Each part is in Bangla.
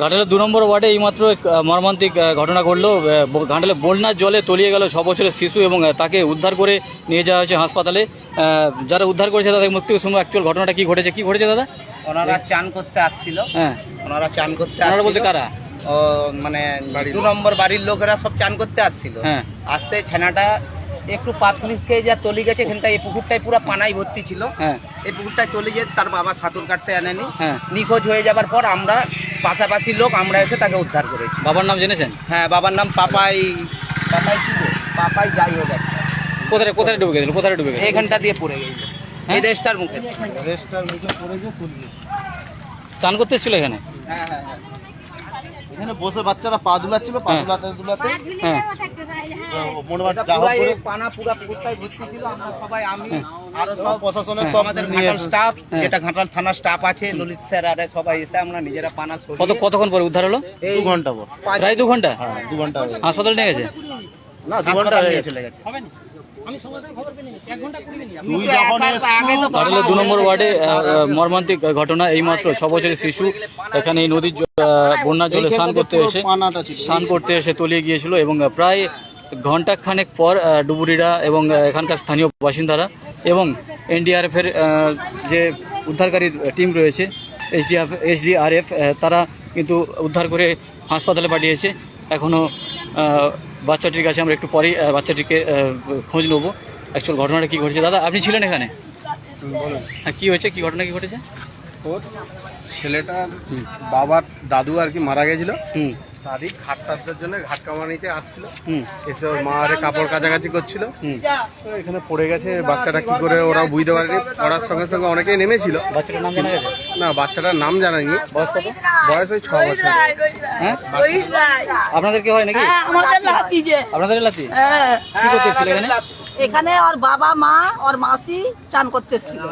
ঘাটালের দু নম্বর ওয়ার্ডে এইমাত্র এক, মর্মান্তিক ঘটনা ঘটলো। ঘাটালে বন্যার জলে তলিয়ে গেল ছ বছরের শিশু এবং তাকে উদ্ধার করে নিয়ে যাওয়া হয়েছে হাসপাতালে। যারা উদ্ধার করেছে তাদের থেকে শুনব অ্যাকচুয়াল ঘটনাটা কি ঘটেছে। কি ঘটেছে দাদা? ওনারা চান করতে আসছিল। হ্যাঁ। ওনারা চান করতে আপনারা বলতে কারা? ও মানে দু নম্বর বাড়ির লোকেরা সব চান করতে আসছিল। হ্যাঁ। আসতে ছানাটা একটু পাতলিশ খেয়ে যা তলি গেছে এখানটা এই পুকুরটাই পুরো পানাই ভর্তি ছিল। হ্যাঁ। এই পুকুরটাই তলি যেত তার বাবা সাঁতুর কাটতে আনেনি। হ্যাঁ। নিখোঁজ হয়ে যাবার পর আমরা পাশাপাশি লোক আমরা এসে তাকে উদ্ধার করেছি। বাবার নাম জেনেছেন? হ্যাঁ বাবার নাম পাপাই পাপাই কি গো? পাপাই যাই হোক একটা। কোথায় কোথায় ডুবে গেছিল? কোথায় ডুবে গেছিল? এইখানটা দিয়ে পড়ে গেছিল। হ্যাঁ? এই রেস্টার মুখে। চান করতে এসেছিল এখানে? হ্যাঁ হ্যাঁ হ্যাঁ। এখানে বসে বাচ্চারা পা দুলাচ্ছিল পা হ্যাঁ। দুলাতে দুলাতে হ্যাঁ মোটামুটি এটা যা হোক পুরাই করে পানা পুরা পুকুরটাই ভর্তি ছিল। আমরা সবাই আমি। আরও সব প্রশাসনের সব সব আমাদের ঘাটাল স্টাফ। যেটা ঘাটাল থানার স্টাফ আছে ললিত স্যার আরে সবাই এসে আমরা নিজেরা পানা কত কতক্ষণ পরে উদ্ধার হলো? দু ঘণ্টা পর। প্রায় দু ঘণ্টা? দু ঘণ্টা নিয়ে গেছে? না দু ঘণ্টা হাসপাতালে নিয়ে গেছে। চলে গেছে। তুই যখন আগে তো ঘাটালে দু নম্বর ওয়ার্ডে মর্মান্তিক ঘটনা এই মাত্র ছ বছরের শিশু এখানে এই নদীর বন্যার জলে স্নান করতে এসে স্নান করতে এসে তলিয়ে গিয়েছিল এবং প্রায় ঘণ্টা খানেক পর ডুবুরিরা এবং এখানকার স্থানীয় বাসিন্দারা এবং এনডিআরএফ এর আহ, যে উদ্ধারকারী টিম রয়েছে এইচডিএফ এইচডিআরএফ তারা কিন্তু উদ্ধার করে হাসপাতালে পাঠিয়েছে। এখনও বাচ্চাটির কাছে আমরা একটু পরেই বাচ্চাটিকে খোঁজ নেব। অ্যাকচুয়াল ঘটনাটা কী ঘটেছে? দাদা আপনি ছিলেন এখানে? হ্যাঁ কী হয়েছে? কী ঘটনা কী ঘটেছে? ওর ছেলেটার বাবার দাদু আর কি মারা গেছিল। হুম। তারই ঘাট সাধ্যার জন্য ঘাট কামানিতে আসছিল। হুম। এসে ওর মা আরে কাপড় কাচাকাচি করছিল। হুম। এখানে পড়ে গেছে বাচ্চাটা কি করে ওরা বুঝতে পারেনি। পড়ার সঙ্গে সঙ্গে অনেকেই নেমেছিল। না বাচ্চাটার নাম জানায়নি। বয়স বয়স ওই ছ বছর। হ্যাঁ? আপনাদের কি হয় নাকি? আমাদের লাতি যে। আপনাদের লাতি হ্যাঁ। কি করতে এসেছিল এখানে? এখানে ওর বাবা মা ওর মাসি চান করতে এসেছিল।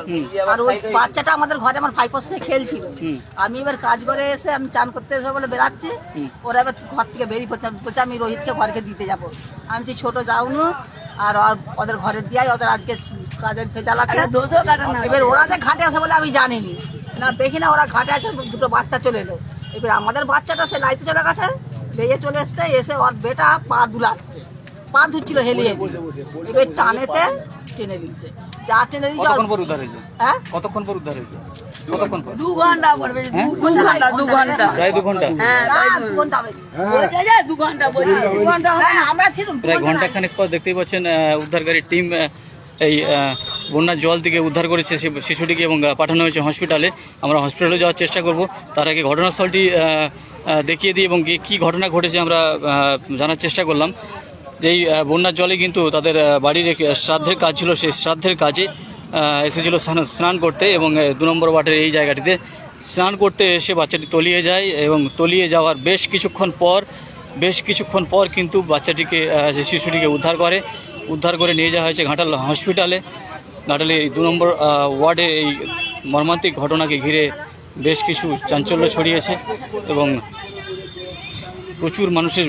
আর ওই বাচ্চাটা আমাদের ঘরে আমার ভাইপোর সাথে খেলছিল। হুম। আমি এবার কাজ করে এসে আমি চান করতে এসে বলে বেড়াচ্ছি। ওরা এবার ঘর থেকে বেরিয়ে পড়ছে বলছে আমি রোহিতকে ঘরকে দিতে যাব। আমি যে ছোট যাওনু আর ওদের ঘরে দিয়ে ওদের আজকে কাজের ভেজাল আছে। এবার ওরা যে ঘাটে আছে বলে আমি জানিনি। না দেখি না ওরা ঘাটে আছে দুটো বাচ্চা চলে এলো। এবার আমাদের বাচ্চাটা সে লাইতে চলে গেছে বেয়ে চলে এসছে এসে ওর বেটা পা দুলাচ্ছে। পা ধুচ্ছিল হেলিয়ে। এবার টানেতে টেনে দিচ্ছে। যা টেনে দিচ্ছে কতক্ষণ পর উদ্ধার হয়েছে? হ্যাঁ? কতক্ষণ পর উদ্ধার হয়েছে? কতক্ষণ পর? দু ঘণ্টা পড়বে হ্যাঁ? দু ঘণ্টা দু ঘণ্টা প্রায় দু ঘণ্টা। হ্যাঁ দু ঘণ্টা। হবে দু ঘণ্টা দু ঘণ্টা আমরা ছিলাম প্রায় ঘণ্টা ঘণ্টা খানেক পর দেখতেই পাচ্ছেন উদ্ধারকারী টিম এই বন্যার জল থেকে উদ্ধার করেছে সে শিশুটিকে এবং পাঠানো হয়েছে হসপিটালে। আমরা হসপিটালে যাওয়ার চেষ্টা করব। তার আগে ঘটনাস্থলটি দেখিয়ে দিই এবং কী ঘটনা ঘটেছে আমরা জানার চেষ্টা করলাম। যেই বন্যার জলে কিন্তু তাদের বাড়ির শ্রাদ্ধের কাজ ছিল, সেই শ্রাদ্ধের কাজে এসেছিল স্নান- করতে এবং দু নম্বর ওয়ার্ডের এই জায়গাটিতে স্নান করতে এসে বাচ্চাটি তলিয়ে যায় এবং তলিয়ে যাওয়ার বেশ কিছুক্ষণ পর, বেশ কিছুক্ষণ পর কিন্তু বাচ্চাটিকে শিশুটিকে উদ্ধার করে উদ্ধার করে নিয়ে যাওয়া হয়েছে ঘাটাল হসপিটালে। ঘাটালে দু নম্বর ওয়ার্ডে এই মর্মান্তিক ঘটনাকে ঘিরে বেশ কিছু চাঞ্চল্য ছড়িয়েছে এবং প্রচুর মানুষের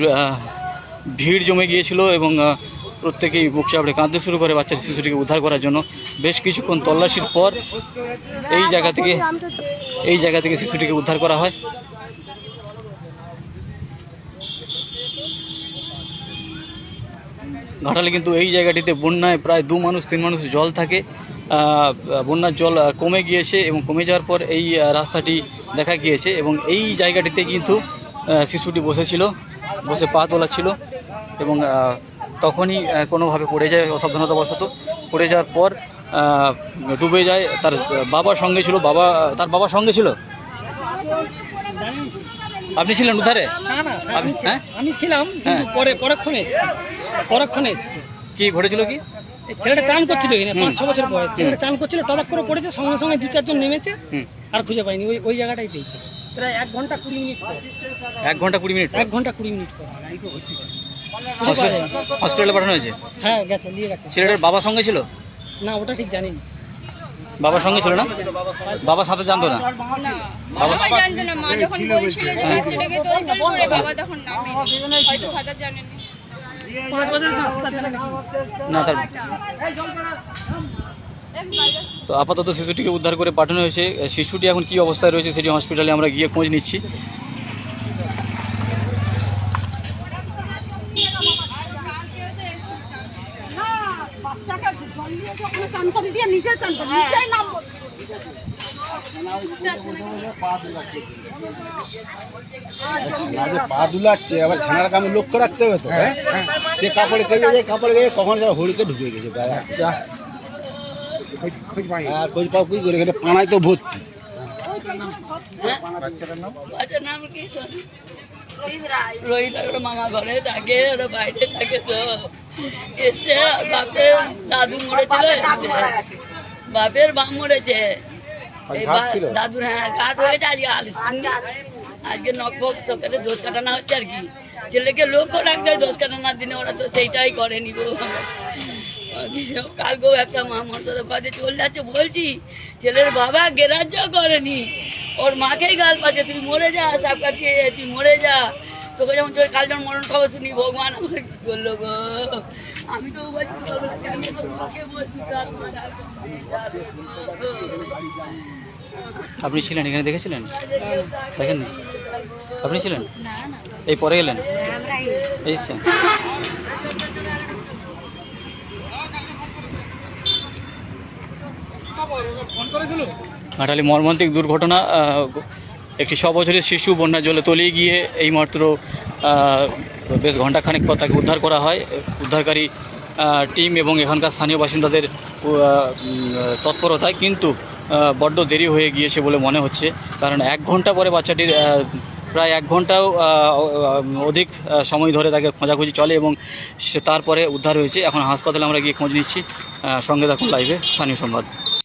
ভিড় জমে গিয়েছিল এবং প্রত্যেকেই বুক চাপড়ে কাঁদতে শুরু করে বাচ্চার শিশুটিকে উদ্ধার করার জন্য। বেশ কিছুক্ষণ তল্লাশির পর এই জায়গা থেকে, এই জায়গা থেকে শিশুটিকে উদ্ধার করা হয়। ঘাটালে কিন্তু এই জায়গাটিতে বন্যায় প্রায় দু মানুষ, তিন মানুষ জল থাকে। বন্যার জল কমে গিয়েছে এবং কমে যাওয়ার পর এই রাস্তাটি দেখা গিয়েছে এবং এই জায়গাটিতে কিন্তু শিশুটি বসেছিল, বসে পা তোলা ছিল এবং তখনই কোনোভাবে পড়ে যায় অসাবধানতাবশত পড়ে যাওয়ার পর ডুবে যায়। তার বাবার সঙ্গে ছিল বাবা তার বাবার সঙ্গে ছিল? আপনি ছিলেন উদ্ধারে? হ্যাঁ? আমি ছিলাম কিন্তু হ্যাঁ। পরে পরক্ষণে পরক্ষণে কি ঘটেছিল কি? ছেলেটা চান করছিল এখানে পাঁচ ছ বছর বয়স। ছেলেটা চান করছিল টবাক করে পড়েছে সঙ্গে সঙ্গে দু চারজন নেমেছে আর খুঁজে পাইনি ওই ওই জায়গাটাই পেয়েছে। প্রায় এক ঘণ্টা কুড়ি মিনিট এক ঘণ্টা কুড়ি মিনিট এক ঘণ্টা কুড়ি মিনিট হসপিটাল- পাঠানো হয়েছে? হ্যাঁ গেছে নিয়ে গেছে। ছেলেটার বাবার সঙ্গে ছিল? না ওটা ঠিক জানিনি। বাবার সঙ্গে ছিল না? বাবার সাথে জানতো না? বাবা বাবা জানতো না জানে তার তো আপাতত শিশুটিকে উদ্ধার করে পাঠানো হয়েছে। শিশুটি এখন কি অবস্থায় রয়েছে সেটি হসপিটালে আমরা গিয়ে খোঁজ নিচ্ছি। আগে পা দুলাচ্ছে আবার ছানার কামে লক্ষ্য রাখতে হবে তো হ্যাঁ? সে কাপড়ে কেটে যায় কাপড়ে গিয়ে কখন যেন হড়িতে ঢুকে গেছে আর খোঁজ পাও কি করে পানায় তো ভর্তি। রোহিত মামা ঘরে থাকে ওরা বাইরে থাকে তো। এসে বাপের দাদু মরেছিল। বাপের বাপ মরেছে? দাদুর হ্যাঁ কাঠ হয়ে গেছে আজকে আলিস আজকে নখবক তোকে দোষ কাটানো হচ্ছে আর কি। ছেলেকে লক্ষ্য রাখতে হয় দোষ কাটানোর দিনে ওরা তো সেইটাই করেনি গো। কালকেও একটা মা মর্যাদা কাজে চলে যাচ্ছে বলছি ছেলের বাবা গ্রাহ্য করেনি। ওর মাকেই গাল পাচ্ছে তুই মরে যা সাপ কাটিয়ে তুই মরে যা। তোকে যেমন চলে কাল যখন মরণ খবর শুনি ভগবান আমার কি করল গো? আমি তো। আপনি ছিলেন এখানে দেখেছিলেন? দেখেননি? আপনি ছিলেন? এই পরে গেলেন এসছেন ঘাটালি মর্মান্তিক দুর্ঘটনা একটি ছ বছরের শিশু বন্যার জলে তলিয়ে গিয়ে এইমাত্র বেশ ঘণ্টাখানেক পর তাকে উদ্ধার করা হয়। উদ্ধারকারী টিম এবং এখানকার স্থানীয় বাসিন্দাদের তৎপরতায় কিন্তু বড্ড দেরি হয়ে গিয়েছে বলে মনে হচ্ছে। কারণ এক ঘণ্টা পরে বাচ্চাটির প্রায় এক ঘন্টাও অধিক সময় ধরে তাকে খোঁজাখুঁজি চলে এবং সে তারপরে উদ্ধার হয়েছে। এখন হাসপাতালে আমরা গিয়ে খোঁজ নিচ্ছি। সঙ্গে দেখুন লাইভে, স্থানীয় সংবাদ।